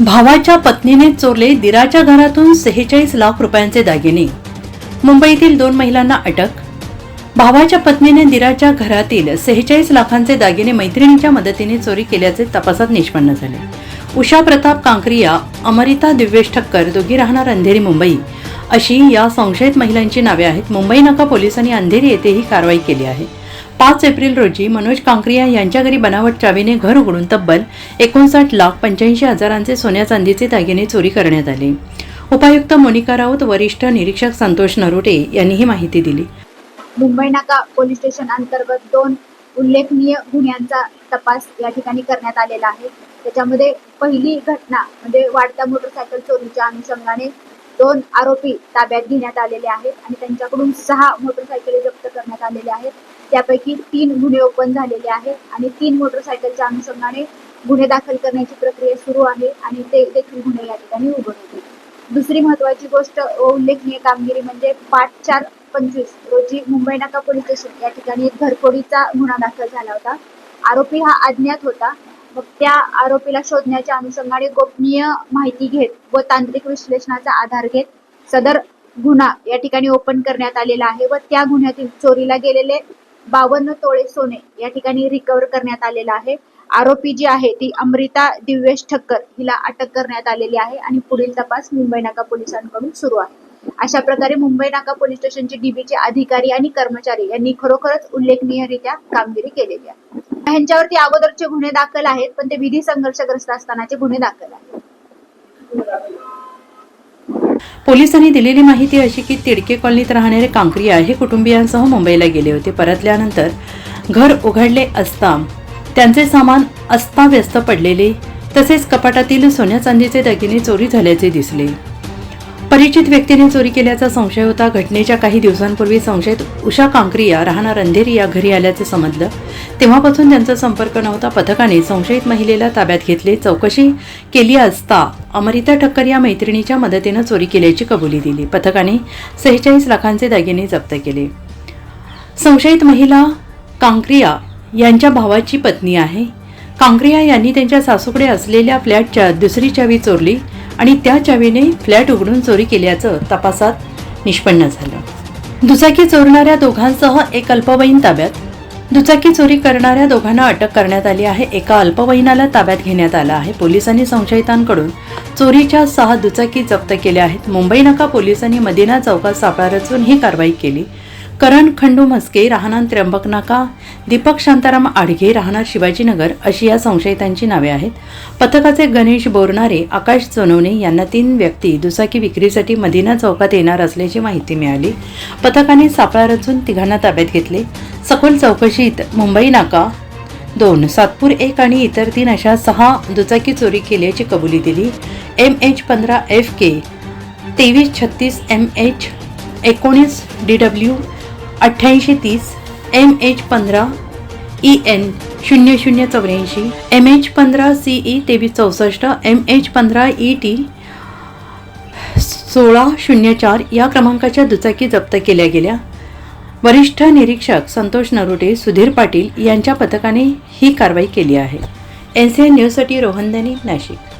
भावाच्या पत्नीने चोरले दिराच्या घरातून सेहेचाळीस लाख रुपयांचे दागिने. मुंबईतील दोन महिलांना अटक. भावाच्या पत्नीने दिराच्या घरातील सेहेचाळीस लाखांचे दागिने मैत्रिणीच्या मदतीने चोरी केल्याचे तपासात निष्पन्न झाले. उषा प्रताप कांकरिया अमरिता दिव्येश ठक्कर दोघी राहणार अंधेरी मुंबई. अशी या संशयित महिलांची नावे आहेत. मुंबई नाका पोलिसांनी अंधेरी येथे ही कारवाई केली आहे. पाच एप्रिल रोजी मनोज कांकरिया यांच्या घरी बनावट चावीने घर उघडून तब्बल एकोणसाठ लाख पंच्याऐंशी हजारांचे सोन्या चांदीचे दागिने चोरी करण्यात आले. उपायुक्त मोनिका राऊत वरिष्ठ निरीक्षक संतोष नरोटे यांनी ही माहिती दिली. मुंबई नाका पोलीस स्टेशन अंतर्गत दोन उल्लेखनीय गुन्ह्यांचा तपास या ठिकाणी करण्यात आलेला आहे. त्याच्यामध्ये पहिली घटना म्हणजे वाढत्या मोटरसायकल चोरीच्या अनुषंगाने दोन आरोपी ताब्यात घेण्यात आलेले आहेत आणि त्यांच्याकडून सहा मोटरसायकली जप्त करण्यात आलेल्या आहेत. त्यापैकी तीन गुन्हे ओपन झालेले आहेत आणि तीन मोटरसायकलच्या अनुषंगाने गुन्हे दाखल करण्याची प्रक्रिया सुरू आहे आणि ते देखील गुन्हे या ठिकाणी उघड होते दुसरी महत्वाची गोष्ट उल्लेखनीय कामगिरी म्हणजे पाच चार पंचवीस रोजी मुंबई नाका पोलीस स्टेशन या ठिकाणी घरफोडीचा गुन्हा दाखल झाला होता. आरोपी हा अज्ञात होता. मग त्या आरोपीला शोधण्याच्या अनुषंगाने गोपनीय माहिती घेत व तांत्रिक विश्लेषणाचा आधार घेत सदर गुन्हा या ठिकाणी ओपन करण्यात आलेला आहे व त्या गुन्ह्यातील चोरीला गेलेले बावन्न तोळे सोने या ठिकाणी रिकव्हर करण्यात आलेला आहे. आरोपी जी आहे ती अमृता दिव्येश ठक्कर हिला अटक करण्यात आलेली आहे आणि पुढील तपास मुंबई नाका पोलिसांकडून सुरू आहे. अशा प्रकारे मुंबई नाका पोलीस स्टेशनचे डीबीचे अधिकारी आणि कर्मचारी यांनी खरोखरच उल्लेखनीयरित्या कामगिरी केलेली आहे. ह्यांच्यावरती अगोदरचे गुन्हे दाखल आहेत पण ते विधी संघर्षग्रस्त असतानाचे गुन्हे दाखल आहेत. पोलिसांनी दिलेली माहिती अशी की तिडके कॉलनीत राहणारे कांक्रिया हे कुटुंबियांसह मुंबईला गेले होते. परतल्यानंतर घर उघडले असता त्यांचे सामान अस्ताव्यस्त पडलेले तसेच कपाटातील सोन्या चांदीचे दागिने चोरी झाल्याचे दिसले. परिचित व्यक्तीने चोरी केल्याचा संशय होता. घटनेच्या काही दिवसांपूर्वी संशयित उषा कांकरिया राहणार अंधेरी या घरी आल्याचे समजलं. तेव्हापासून त्यांचा संपर्क नव्हता. पथकाने संशयित महिलेला ताब्यात घेतले. चौकशी केली असता अमरिता ठक्कर या मैत्रिणीच्या मदतीनं चोरी केल्याची कबुली दिली. पथकाने सेहेचाळीस लाखांचे दागिने जप्त केले. संशयित महिला कांक्रिया यांच्या भावाची पत्नी आहे. कांक्रिया यांनी त्यांच्या सासूकडे असलेल्या फ्लॅटच्या दुसरी चावी चोरली. आणि त्या चावीने फ्लॅट उघडून चोरी केल्याचं तपासात निष्पन्न झालं. दुचाकी चोरणाऱ्या दोघांसह एक अल्पवयीन ताब्यात. दुचाकी चोरी करणाऱ्या दोघांना अटक करण्यात आली आहे. एका अल्पवयीनाला ताब्यात घेण्यात आलं आहे. पोलिसांनी संशयितांकडून चोरीच्या सहा दुचाकी जप्त केल्या आहेत. मुंबई नाका पोलिसांनी मदिना चौकात सापळा रचून ही कारवाई केली. करण खंडू म्हस्के राहणार त्र्यंबक नाका दीपक शांताराम आडघे राहणार शिवाजीनगर अशी या संशयितांची नावे आहेत. पथकाचे गणेश बोरणारे आकाश सोनवणे यांना तीन व्यक्ती दुचाकी विक्रीसाठी मदिना चौकात येणार असल्याची माहिती मिळाली. पथकाने सापळा रचून तिघांना ताब्यात घेतले. सखोल चौकशीत मुंबई नाका दोन सातपूर एक आणि इतर तीन अशा सहा दुचाकी चोरी केल्याची कबुली दिली. एम एच पंधरा एफ के तेवीस छत्तीस एम एच एकोणीस डी डब्ल्यू अठ्ठ्याऐंशी तीस एम एच पंधरा ई एन शून्य शून्य चौऱ्याऐंशी एम एच पंधरा सी ई तेवीस चौसष्ट एम एच पंधरा ई टी सोळा शून्य चार या क्रमांकाच्या दुचाकी जप्त केल्या गेल्या. वरिष्ठ निरीक्षक संतोष नरोटे सुधीर पाटील यांच्या पथकाने ही कारवाई केली आहे. एन सी एन न्यूजसाठी रोहनदानी नाशिक.